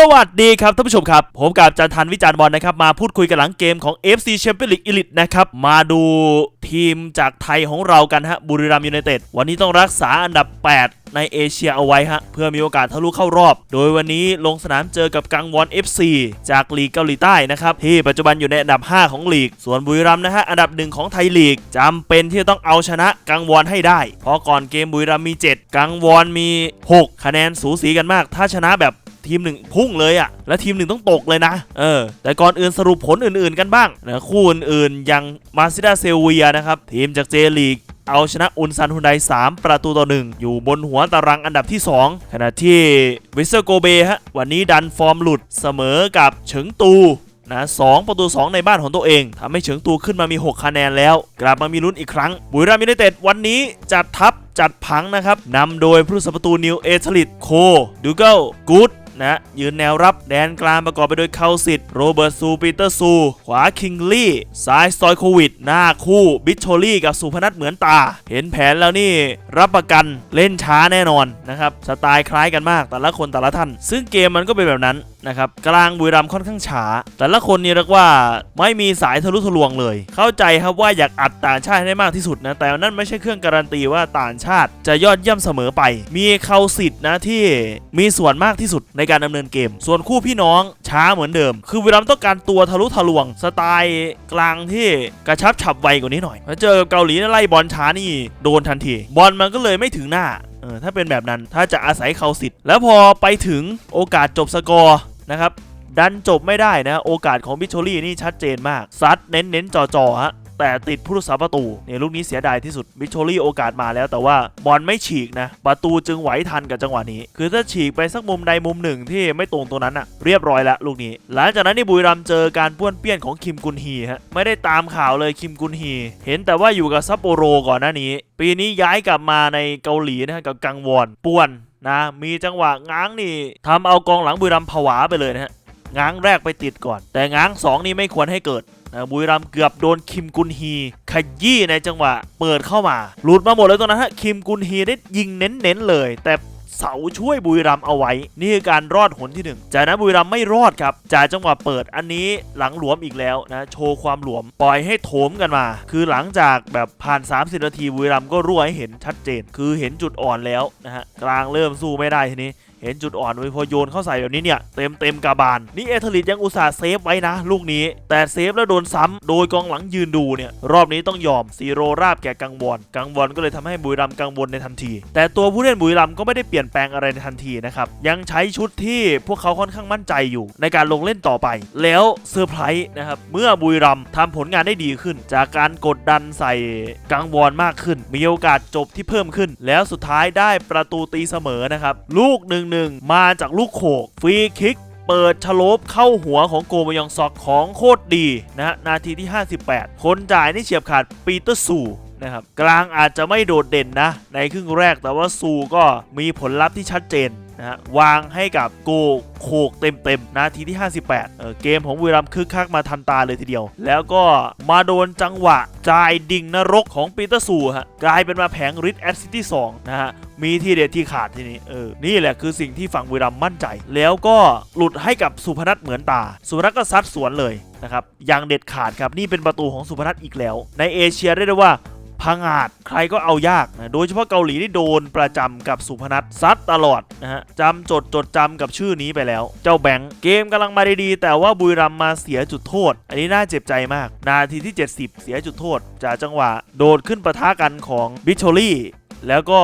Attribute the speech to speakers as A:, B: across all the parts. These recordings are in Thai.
A: สวัสดีครับท่านผู้ชมครับ ผมกับจันทันวิจารณ์บอลนะครับ มาพูดคุยกันหลังเกมของ FC Champions League Elite นะครับ มาดูทีมจากไทยของเรากันฮะบุรีรัมย์ยูไนเต็ดวันนี้ต้องรักษาอันดับ 8 ในเอเชียเอาไว้ฮะ เพื่อมีโอกาสทะลุเข้ารอบ โดยวันนี้ลงสนามเจอกับกังวอน FC จากลีกเกาหลีใต้นะครับ ที่ปัจจุบันอยู่ในอันดับ 5 ของลีก ส่วนบุรีรัมย์นะฮะอันดับหนึ่งของไทยลีกจำเป็นที่จะต้องเอาชนะกังวอนให้ได้ เพราะก่อนเกมบุรีรัมย์มี 7 กังวอนมี 6 คะแนนสูสีกันมาก ถ้าชนะแบบ ทีมหนึ่งพุ่งเลยอะ่ะและทีมหนึ่งต้องตกเลยนะ เออ แต่ก่อนอื่นสรุปผลอื่นๆกันบ้างนะคู่อื่นๆอย่างมาซิดาเซเวียนะครับทีมจากเจลีกเอาชนะอุนซันฮุนได3 ประตูต่อ 1 อยู่บนหัวตารางอันดับที่ 2 ขณะที่วิเซโกเบฮะวันนี้ดันฟอร์มหลุดเสมอกับเฉิงตูนะสองประตู 2 ในบ้านของตัวเองทำให้เฉิงตูขึ้นมามี 6 คะแนนแล้ว กลับมามีลุ้นอีกครั้ง บุรีรัมย์ยูไนเต็ดวันนี้จัดทัพจัดผังนะครับนำโดยผู้สัปตูนิวเอทลิตโคดูเกิลกูด นะยืนแนวรับแดนกลางประกอบไปด้วยเคาสิตโรเบิร์ตซูปีเตอร์ซู ขวาคิงลี่ซ้ายซอยโควิด หน้าคู่บิชโชลี่กับสุพนัทเหมือนตา เห็นแผนแล้วนี่รับประกันเล่นช้าแน่นอนนะครับสไตล์คล้ายกันมากแต่ละคนแต่ละท่าน ซึ่งเกมมันก็เป็นแบบนั้น นะครับกลางบุรีรัมย์ค่อนข้างช้า แต่ละคนนี่เรียกว่าไม่มีสายทะลุทะลวงเลย เข้าใจครับว่าอยากอัดต่างชาติให้ได้มากที่สุดนะแต่นั่นไม่ใช่เครื่องการันตีว่าต่างชาติจะยอดเยี่ยมเสมอไป มีเขาสิทธิ์นะที่มีส่วนมากที่สุดในการดำเนินเกม ส่วนคู่พี่น้องช้าเหมือนเดิม คือบุรีรัมย์ต้องการตัวทะลุทะลวง สไตล์กลางที่กระชับฉับไวกว่านี้หน่อยแล้วเจอกับเกาหลีไล่บอลช้านี่โดนทันที บอลมันก็เลยไม่ถึงหน้าเออถ้าเป็นแบบนั้นถ้าจะอาศัยเขาสิทธิ์แล้วพอไปถึงโอกาสจบสกอร์ นะครับดันจบไม่ได้นะโอกาสของบิชโชลี่นี่ชัดเจนมากซัดเน้นเน้นๆจ่อๆฮะแต่ติดผู้รักษาประตูเนี่ยลูกนี้เสียดายที่สุดบิชโชลี่โอกาสมาแล้วแต่ว่าบอลไม่ฉีกนะ ประตูจึงไหวทันกับจังหวะนี้ คือถ้าฉีกไปสักมุมใดมุมหนึ่งที่ไม่ตรงตัวนั้นอะเรียบร้อยล้วลูกนี้ หลังจากนั้นนี่บุรีรัมเจอการป้วนเปี้ยนของคิมกุนฮีฮะไม่ได้ตามข่าวเลยคิมกุนฮี เห็นแต่ว่าอยู่กับซัปโปโรก่อนหน้านี้ ปีนี้ย้ายกลับมาในเกาหลีนะฮะกับกังวอนป่วน นะมีจังหวะง้างนี่ทำเอากองหลังบุรีรัมย์ผวาไปเลยนะฮะง้างแรกไปติดก่อน แต่ง้าง 2 นี่ไม่ควรให้เกิดนะบุรีรัมย์เกือบโดนคิมกุนฮีขยี้ในจังหวะเปิดเข้ามา หลุดมาหมดเลยตรงนั้นฮะคิมกุนฮีได้ยิงเน้นๆเลย แต่ เสาช่วยบุรีรัมเอาไว้ นี่คือการรอดหนที่หนึ่งจากนั้นบุรีรัมไม่รอดครับจากจังหวะเปิดอันนี้หลังหลวมอีกแล้วนะโชว์ความหลวมปล่อยให้โถมกันมา คือหลังจากแบบผ่าน 30 นาทีบุรีรัมก็รั่วให้เห็นชัดเจน คือเห็นจุดอ่อนแล้วนะฮะกลางเริ่มสู้ไม่ได้ทีนี้เห็นจุดอ่อนไว้พอโยนเข้าใส่แบบนี้เนี่ยเต็มเต็มกาบาลนี่เอเทลิตยังอุตส่าห์เซฟไว้นะ ลูกนี้ แต่เซฟแล้วโดนซ้ำโดยกองหลังยืนดูเนี่ยรอบนี้ต้องยอมซีโรราบแก่กังวอนกังวอนก็เลยทำให้บุรีรัมกังวลในทันที แต่ตัวผู้เล่นบุรีรัมก็ไม่ได้เปลี่ยนแปลงอะไรในทันทีนะครับยังใช้ชุดที่พวกเขาค่อนข้างมั่นใจอยู่ ในการลงเล่นต่อไป แล้วเซอร์ไพรส์นะครับเมื่อบุรีรัมย์ทำผลงานได้ดีขึ้น จากการกดดันใส่กังวอนมากขึ้น มีโอกาสจบที่เพิ่มขึ้น แล้วสุดท้ายได้ประตูตีเสมอนะครับลูกหนึ่ง1-1 มาจากลูกโขกฟรีคิกเปิดชโลบเข้าหัวของโกมยองซอกของโคตรดีนะฮะนาทีที่ 58 คนจ่ายนี่เฉียบขาดปีเตอร์สูนะครับกลางอาจจะไม่โดดเด่นนะ ในครึ่งแรกแต่ว่าซูก็มีผลลัพธ์ที่ชัดเจน นะฮะวางให้กับโกโขกเต็มๆนาทีที่ 58เออเกมของบุรีรัมย์คึกคักมาทันตาเลยทีเดียว แล้วก็มาโดนจังหวะจ่ายดิ่งนรกของปีเตอร์ซูฮะกลายเป็นมาแผงริดแอสซิตี้2นะฮะมีที่เด็ดที่ขาดที่นี้เออนี่แหละคือสิ่งที่ฝั่งบุรีรัมย์มั่นใจ แล้วก็หลุดให้กับสุพนัทเหมือนตา สุพนัทก็ซัดสวนเลยนะครับอย่างเด็ดขาดครับนี่เป็นประตูของสุพนัทอีกแล้ว ในเอเชียได้ได้ว่า พังอาจใครก็เอายากนะโดยเฉพาะเกาหลีที่โดนประจำกับสุพนัทซัดตลอดนะฮะจำจดจดจำกับชื่อนี้ไปแล้ว เจ้าแบงค์เกมกำลังมาดีๆแต่ว่าบุยรัมมาเสียจุดโทษ อันนี้น่าเจ็บใจมาก นาทีที่ 70 เสียจุดโทษ จากจังหวะโดดขึ้นปะทะกันของบิชโชลี่ แล้วก็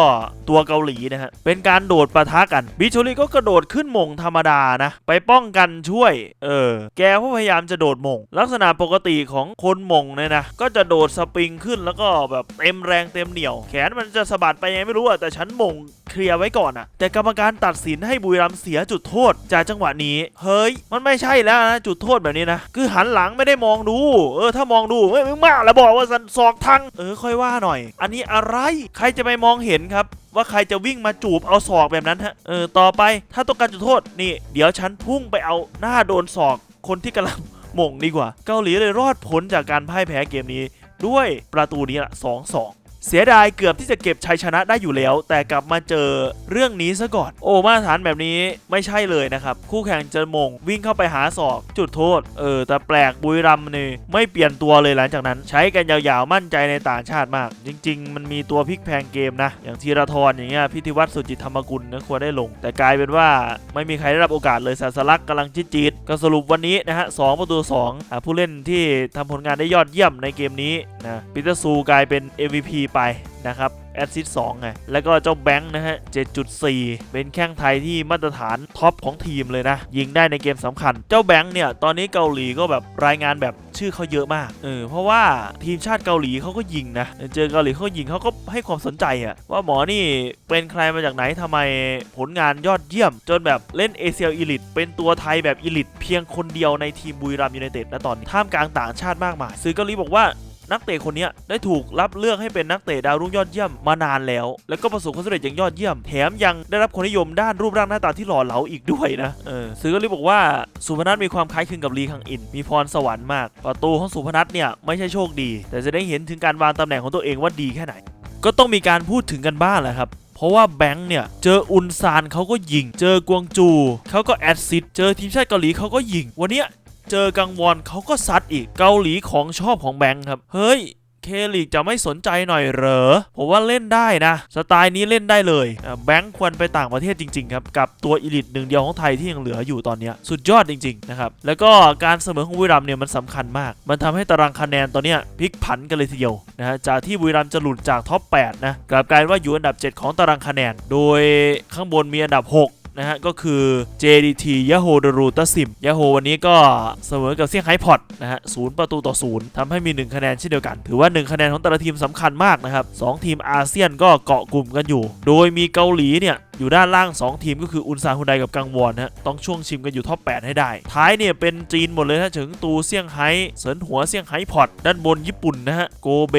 A: ตัวเกาหลีนะฮะ เป็นการโดดปะทะกันบิชลี่ก็กระโดดขึ้นมงธรรมดานะ ไปป้องกันช่วย เออ แกก็พยายามจะโดดมง ลักษณะปกติของคนมงเนี่ยนะ ก็จะโดดสปริงขึ้นแล้วก็แบบเต็มแรงเต็มเหนียว แขนมันจะสะบัดไปยังไม่รู้อะแต่ฉันมงเคลียร์ไว้ก่อนอะแต่กรรมการตัดสินให้บุรีรัมเสียจุดโทษ จากจังหวะนี้ เฮ้ย มันไม่ใช่แล้วนะจุดโทษแบบนี้นะ คือหันหลังไม่ได้มองดู เออ ถ้ามองดูเฮ้ยมึงมาแล้วบอกว่าสันศอกทัง เออ ค่อยว่าหน่อย อันนี้อะไร ใครจะไปมองเห็นครับว่าใครจะวิ่งมาจูบเอาศอกแบบนั้นฮะเออต่อไปถ้าต้องการจุดโทษนี่ เดี๋ยวฉันพุ่งไปเอาหน้าโดนศอกคนที่กำลังหม่งดีกว่า เกาหลีเลยรอดพ้นจากการพ่ายแพ้เกมนี้ ด้วยประตูนี้ละ2-2 เสียดายเกือบที่จะเก็บชัยชนะได้อยู่แล้ว แต่กลับมาเจอเรื่องนี้ซะก่อน โอ้มาตรฐานแบบนี้ไม่ใช่เลยนะครับ คู่แข่งจะมงวิ่งเข้าไปหาศอกจุดโทษ เออ แต่แปลกบุรีรัมย์นี่ไม่เปลี่ยนตัวเลยหลังจากนั้น ใช้กันยาวๆมั่นใจในต่างชาติมาก จริง ๆ มันมีตัวพลิกแพลงเกมนะ อย่างธีรทรอย่างเงี้ยพิธีวัตรสุจิตธรรมกุลนะควรได้ลง แต่กลายเป็นว่าไม่มีใครได้รับโอกาสเลยสาสลักกำลังจี๊ดก็สรุปวันนี้นะฮะสองประตูสองอ่าผู้เล่นที่ทำผลงานได้ยอดเยี่ยมในเกมนี้นะปีเตอร์ซูกลายเป็น MVP ไปนะครับแอดซิส2ไง แล้วก็เจ้าแบงค์นะฮะ 7.4 เป็นแข้งไทยที่มาตรฐานท็อปของทีมเลยนะ ยิงได้ในเกมสำคัญ เจ้าแบงค์เนี่ย ตอนนี้เกาหลีก็แบบรายงานแบบชื่อเขาเยอะมาก เออ เพราะว่าทีมชาติเกาหลีเขาก็ยิงนะ เจอเกาหลีเขายิงเขาก็ให้ความสนใจอะว่าหมอนี่เป็นใครมาจากไหนทำไมผลงานยอดเยี่ยม จนแบบเล่นเอเชียอีลิตเป็นตัวไทยแบบอีลิตเพียงคนเดียวในทีมบุรีรัมย์ยูไนเต็ดนะตอนนี้ท่ามกลางต่างชาติมากมายสื่อเกาหลีบอกว่า นักเตะคนนี้ได้ถูกรับเลือกให้เป็นนักเตะดาวรุ่งยอดเยี่ยมมานานแล้ว แล้วก็ประสบความสำเร็จอย่างยอดเยี่ยม แถมยังได้รับความนิยมด้านรูปร่างหน้าตาที่หล่อเหลาอีกด้วยนะเออสื่อก็เลยบอกว่าสุพนัทมีความคล้ายคลึงกับลีคังอิน มีพรสวรรค์มาก ประตูของสุพนัทเนี่ยไม่ใช่โชคดี แต่จะได้เห็นถึงการวางตำแหน่งของตัวเองว่าดีแค่ไหน ก็ต้องมีการพูดถึงกันบ้างแหละครับเพราะว่าแบงค์เนี่ยเจออุนซานเขาก็ยิง เจอกวงจูเขาก็แอดซิดเจอทีมชาติเกาหลีเขาก็ยิง วันนี้ เจอกังวอนเขาก็ซัดอีกเกาหลีของชอบของแบงค์ครับ เฮ้ยเคลีกจะไม่สนใจหน่อยเหรอ ผมว่าเล่นได้นะ สไตล์นี้เล่นได้เลย แบงค์ควรไปต่างประเทศจริงๆครับ กับตัวอีลิตหนึ่งเดียวของไทยที่ยังเหลืออยู่ตอนนี้ สุดยอดจริงๆนะครับ แล้วก็การเสมอของบุรีรัมเนี่ยมันสำคัญมาก มันทำให้ตารางคะแนนตอนนี้พลิกผันกันเลยทีเดียวนะฮะ จากที่บุรีรัมจะหลุดจากท็อป 8 นะ กลับกลายว่าอยู่อันดับ 7 ของตารางคะแนน โดยข้างบนมีอันดับ 6 นะฮะ ก็คือ JDT ยาโฮเดรูตาซิมยาโฮวันนี้ก็เสมอกับเซี่ยงไฮ้พอตนะฮะศูนย์ประตูต่อศูนย์ทำให้มี 1 คะแนนเช่นเดียวกัน ถือว่า 1 คะแนนของแต่ละทีมสำคัญมากนะครับ2ทีมอาเซียนก็เกาะกลุ่มกันอยู่ โดยมีเกาหลีเนี่ยอยู่ด้านล่าง 2 ทีมก็คืออุนซานฮุนไดกับกังวอนนะฮะต้องช่วงชิมกันอยู่ท็อป 8 ให้ได้ ท้ายเนี่ยเป็นจีนหมดเลยนะถึงตูเซี่ยงไฮ้เสินหัวเซี่ยงไฮ้พอตด้านบนญี่ปุ่นนะฮะโกเบ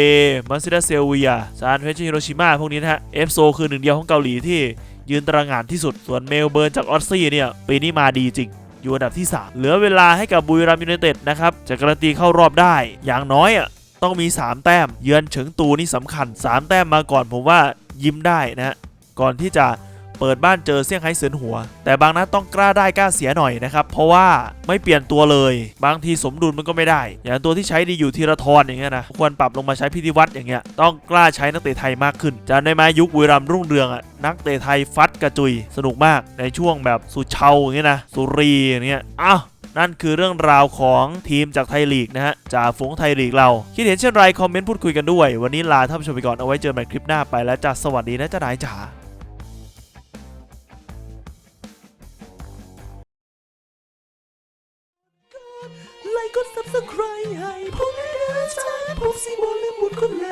A: มาซิดาเซลเวียซานเฟชฮิโรชิมาพวกนี้นะฮะเอฟโซคือหนึ่งเดียวของเกาหลีที่ ยืนตารางงานที่สุด ส่วนเมลเบิร์นจากออสซี่เนี่ยปีนี้มาดีจริง อยู่อันดับที่ 3 เหลือเวลาให้กับบุรีรัมย์ยูไนเต็ดนะครับจะการันตีเข้ารอบได้ อย่างน้อยอะต้องมี 3 แต้ม เยือนเฉิงตูนี่สำคัญ 3 แต้มมาก่อนผมว่ายิ้มได้นะก่อนที่จะ เปิดบ้านเจอเซี่ยงไฮ้เสือนหัว แต่บางนัดต้องกล้าได้กล้าเสียหน่อยนะครับเพราะว่าไม่เปลี่ยนตัวเลย บางทีสมดุลมันก็ไม่ได้ อย่างตัวที่ใช้ดีอยู่ธีรทรอย่างเงี้ยนะควรปรับลงมาใช้พิธีวัตรอย่างเงี้ยต้องกล้าใช้นักเตะไทยมากขึ้นจะในมายุคบุรีรัมรุ่งเรืองอะนักเตะไทยฟัดกระจุยสนุกมากในช่วงแบบสุเชาอย่างเงี้ยนะสุรีอย่างเงี้ยอ้าวนั่นคือเรื่องราวของทีมจากไทยลีกนะฮะจ่าฝูงไทยลีกเรา คิดเห็นเช่นไรคอมเมนต์พูดคุยกันด้วย วันนี้ลาท่านผู้ชมไปก่อนเอาไว้เจอกันใหม่คลิปหน้าไปแล้วจ้าสวัสดีนะจ้านายจ๋า
B: What could